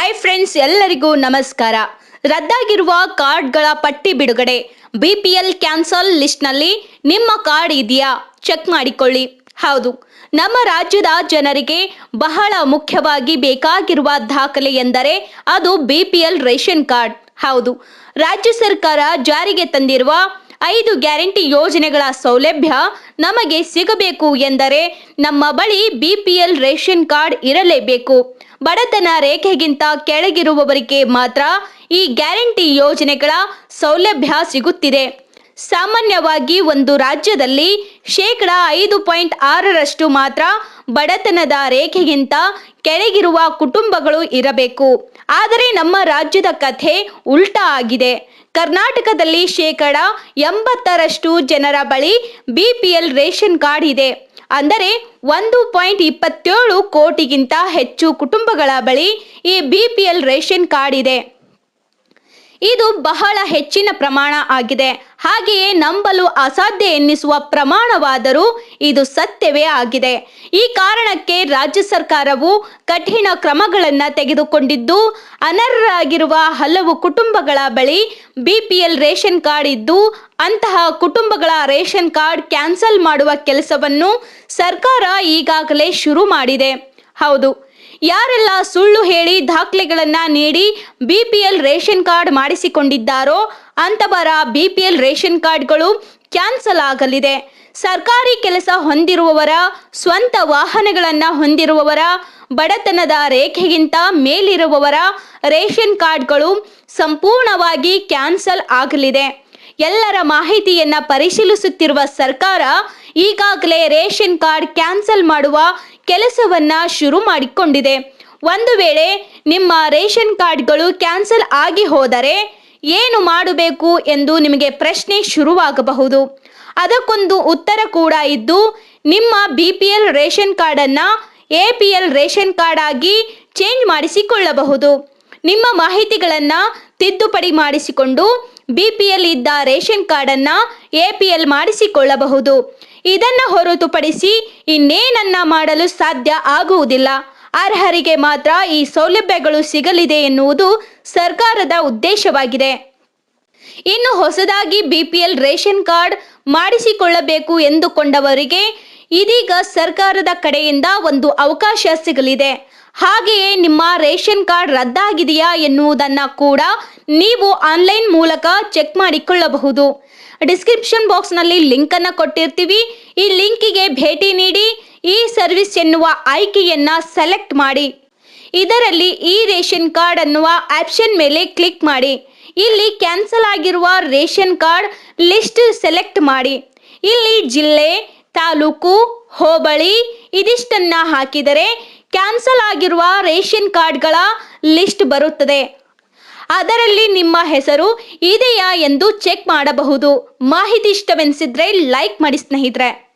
Hi friends ಎಲ್ಲರಿಗೂ ನಮಸ್ಕಾರ. ರದ್ದಾಗಿರುವ ಕಾರ್ಡ್ಗಳ ಪಟ್ಟಿ ಬಿಡುಗಡೆ. ಬಿಪಿಎಲ್ ಕ್ಯಾನ್ಸಲ್ ಲಿಸ್ಟ್ನಲ್ಲಿ ನಿಮ್ಮ ಕಾರ್ಡ್ ಇದೆಯಾ? ಚೆಕ್ ಮಾಡಿಕೊಳ್ಳಿ. ಹೌದು, ನಮ್ಮ ರಾಜ್ಯದ ಜನರಿಗೆ ಬಹಳ ಮುಖ್ಯವಾಗಿ ಬೇಕಾಗಿರುವ ದಾಖಲೆ ಎಂದರೆ ಅದು ಬಿಪಿಎಲ್ ರೇಷನ್ ಕಾರ್ಡ್. ಹೌದು, ರಾಜ್ಯ ಸರ್ಕಾರ ಜಾರಿಗೆ ತಂದಿರುವ ಐದು ಗ್ಯಾರಂಟಿ ಯೋಜನೆಗಳ ಸೌಲಭ್ಯ ನಮಗೆ ಸಿಗಬೇಕು ಎಂದರೆ ನಮ್ಮ ಬಳಿ ಬಿಪಿಎಲ್ ರೇಷನ್ ಕಾರ್ಡ್ ಇರಲೇಬೇಕು. ಬಡತನ ರೇಖೆಗಿಂತ ಕೆಳಗಿರುವವರಿಗೆ ಮಾತ್ರ ಈ ಗ್ಯಾರಂಟಿ ಯೋಜನೆಗಳ ಸೌಲಭ್ಯ ಸಿಗುತ್ತಿದೆ. ಸಾಮಾನ್ಯವಾಗಿ ಒಂದು ರಾಜ್ಯದಲ್ಲಿ ಶೇಕಡ ಐದು ಪಾಯಿಂಟ್ ಆರರಷ್ಟು ಮಾತ್ರ ಬಡತನದ ರೇಖೆಗಿಂತ ಕೆಳಗಿರುವ ಕುಟುಂಬಗಳು ಇರಬೇಕು. ಆದರೆ ನಮ್ಮ ರಾಜ್ಯದ ಕಥೆ ಉಲ್ಟಾ ಆಗಿದೆ. ಕರ್ನಾಟಕದಲ್ಲಿ ಶೇಕಡ ಎಂಬತ್ತರಷ್ಟು ಜನರ ಬಳಿ ಬಿಪಿಎಲ್ ರೇಷನ್ ಕಾರ್ಡ್ ಇದೆ. ಅಂದರೆ ಒಂದು ಪಾಯಿಂಟ್ ಇಪ್ಪತ್ತೇಳು ಕೋಟಿಗಿಂತ ಹೆಚ್ಚು ಕುಟುಂಬಗಳ ಬಳಿ ಈ ಬಿಪಿಎಲ್ ರೇಷನ್ ಕಾರ್ಡ್ ಇದೆ. ಇದು ಬಹಳ ಹೆಚ್ಚಿನ ಪ್ರಮಾಣ ಆಗಿದೆ. ಹಾಗೆಯೇ ನಂಬಲು ಅಸಾಧ್ಯ ಎನ್ನಿಸುವ ಪ್ರಮಾಣವಾದರೂ ಇದು ಸತ್ಯವೇ ಆಗಿದೆ. ಈ ಕಾರಣಕ್ಕೆ ರಾಜ್ಯ ಸರ್ಕಾರವು ಕಠಿಣ ಕ್ರಮಗಳನ್ನು ತೆಗೆದುಕೊಂಡಿದ್ದು, ಅನರ್ಹರಾಗಿರುವ ಹಲವು ಕುಟುಂಬಗಳ ಬಳಿ ಬಿಪಿಎಲ್ ರೇಷನ್ ಕಾರ್ಡ್ ಇದ್ದು, ಅಂತಹ ಕುಟುಂಬಗಳ ರೇಷನ್ ಕಾರ್ಡ್ ಕ್ಯಾನ್ಸಲ್ ಮಾಡುವ ಕೆಲಸವನ್ನು ಸರ್ಕಾರ ಈಗಾಗಲೇ ಶುರು ಮಾಡಿದೆ. ಹೌದು ಯಾರೆಲ್ಲ ಸುಳ್ಳು ಹೇಳಿ ದಾಖಲೆಗಳನ್ನ ನೀಡಿ ಬಿಪಿಎಲ್ ರೇಷನ್ ಕಾರ್ಡ್ ಮಾಡಿಸಿಕೊಂಡಿದ್ದಾರೋ ಅಂತವರ ಬಿಪಿಎಲ್ ರೇಷನ್ ಕಾರ್ಡ್ಗಳು ಕ್ಯಾನ್ಸಲ್ ಆಗಲಿದೆ. ಸರ್ಕಾರಿ ಕೆಲಸ ಹೊಂದಿರುವವರ, ಸ್ವಂತ ವಾಹನಗಳನ್ನು ಹೊಂದಿರುವವರ, ಬಡತನದ ರೇಖೆಗಿಂತ ಮೇಲಿರುವವರ ರೇಷನ್ ಕಾರ್ಡ್ಗಳು ಸಂಪೂರ್ಣವಾಗಿ ಕ್ಯಾನ್ಸಲ್ ಆಗಲಿದೆ. ಎಲ್ಲರ ಮಾಹಿತಿಯನ್ನು ಪರಿಶೀಲಿಸುತ್ತಿರುವ ಸರ್ಕಾರ ಈಗಾಗಲೇ ರೇಷನ್ ಕಾರ್ಡ್ ಕ್ಯಾನ್ಸಲ್ ಮಾಡುವ ಕೆಲಸವನ್ನ ಶುರು ಮಾಡಿಕೊಂಡಿದೆ. ಒಂದು ವೇಳೆ ನಿಮ್ಮ ರೇಷನ್ ಕಾರ್ಡ್ಗಳು ಕ್ಯಾನ್ಸಲ್ ಆಗಿ ಹೋದರೆ ಏನು ಮಾಡಬೇಕು ಎಂದು ನಿಮಗೆ ಪ್ರಶ್ನೆ ಶುರುವಾಗಬಹುದು. ಅದಕ್ಕೊಂದು ಉತ್ತರ ಕೂಡ ಇದ್ದು, ನಿಮ್ಮ ಬಿ ಪಿ ಎಲ್ ರೇಷನ್ ಕಾರ್ಡನ್ನು A P L ration card ಆಗಿ ಚೇಂಜ್ ಮಾಡಿಸಿಕೊಳ್ಳಬಹುದು. ನಿಮ್ಮ ಮಾಹಿತಿಗಳನ್ನು ತಿದ್ದುಪಡಿ ಮಾಡಿಸಿಕೊಂಡು ಬಿ ಪಿ ಎಲ್ ಇದ್ದ ರೇಷನ್ ಕಾರ್ಡನ್ನು ಎ ಪಿ ಎಲ್ ಮಾಡಿಸಿಕೊಳ್ಳಬಹುದು. ಇದನ್ನು ಹೊರತುಪಡಿಸಿ ಇನ್ನೇನನ್ನ ಮಾಡಲು ಸಾಧ್ಯ ಆಗುವುದಿಲ್ಲ. ಅರ್ಹರಿಗೆ ಮಾತ್ರ ಈ ಸೌಲಭ್ಯಗಳು ಸಿಗಲಿದೆ ಎನ್ನುವುದು ಸರ್ಕಾರದ ಉದ್ದೇಶವಾಗಿದೆ. ಇನ್ನು ಹೊಸದಾಗಿ ಬಿಪಿಎಲ್ ರೇಷನ್ ಕಾರ್ಡ್ ಮಾಡಿಸಿಕೊಳ್ಳಬೇಕು ಎಂದುಕೊಂಡವರಿಗೆ ಇದೀಗ ಸರ್ಕಾರದ ಕಡೆಯಿಂದ ಒಂದು ಅವಕಾಶ ಸಿಗಲಿದೆ. ಹಾಗೆಯೇ ನಿಮ್ಮ ರೇಷನ್ ಕಾರ್ಡ್ ರದ್ದಾಗಿದೆಯಾ ಎನ್ನುವುದನ್ನು ಕೂಡ ನೀವು ಆನ್ಲೈನ್ ಮೂಲಕ ಚೆಕ್ ಮಾಡಿಕೊಳ್ಳಬಹುದು. ಡಿಸ್ಕ್ರಿಪ್ಷನ್ ಬಾಕ್ಸ್ನಲ್ಲಿ ಲಿಂಕನ್ನು ಕೊಟ್ಟಿರ್ತೀವಿ. ಈ ಲಿಂಕಿಗೆ ಭೇಟಿ ನೀಡಿ ಈ ಸರ್ವಿಸ್ ಎನ್ನುವ ಆಯ್ಕೆಯನ್ನು ಸೆಲೆಕ್ಟ್ ಮಾಡಿ. ಇದರಲ್ಲಿ ಈ ರೇಷನ್ ಕಾರ್ಡ್ ಅನ್ನುವ ಆಪ್ಷನ್ ಮೇಲೆ ಕ್ಲಿಕ್ ಮಾಡಿ. ಇಲ್ಲಿ ಕ್ಯಾನ್ಸಲ್ ಆಗಿರುವ ರೇಷನ್ ಕಾರ್ಡ್ ಲಿಸ್ಟ್ ಸೆಲೆಕ್ಟ್ ಮಾಡಿ. ಇಲ್ಲಿ ಜಿಲ್ಲೆ ತಾಲೂಕು ಹೋಬಳಿ. ಇದಿಷ್ಟನ್ನ ಹಾಕಿದರೆ ಕ್ಯಾನ್ಸಲ್ ಆಗಿರುವ ರೇಷನ್ ಕಾರ್ಡ್ಗಳ ಲಿಸ್ಟ್ ಬರುತ್ತದೆ. ಅದರಲ್ಲಿ ನಿಮ್ಮ ಹೆಸರು ಇದೆಯಾ ಎಂದು ಚೆಕ್ ಮಾಡಬಹುದು. ಮಾಹಿತಿ ಇಷ್ಟವೆನಿಸಿದ್ರೆ ಲೈಕ್ ಮಾಡಿ ಸ್ನೇಹಿತರೆ.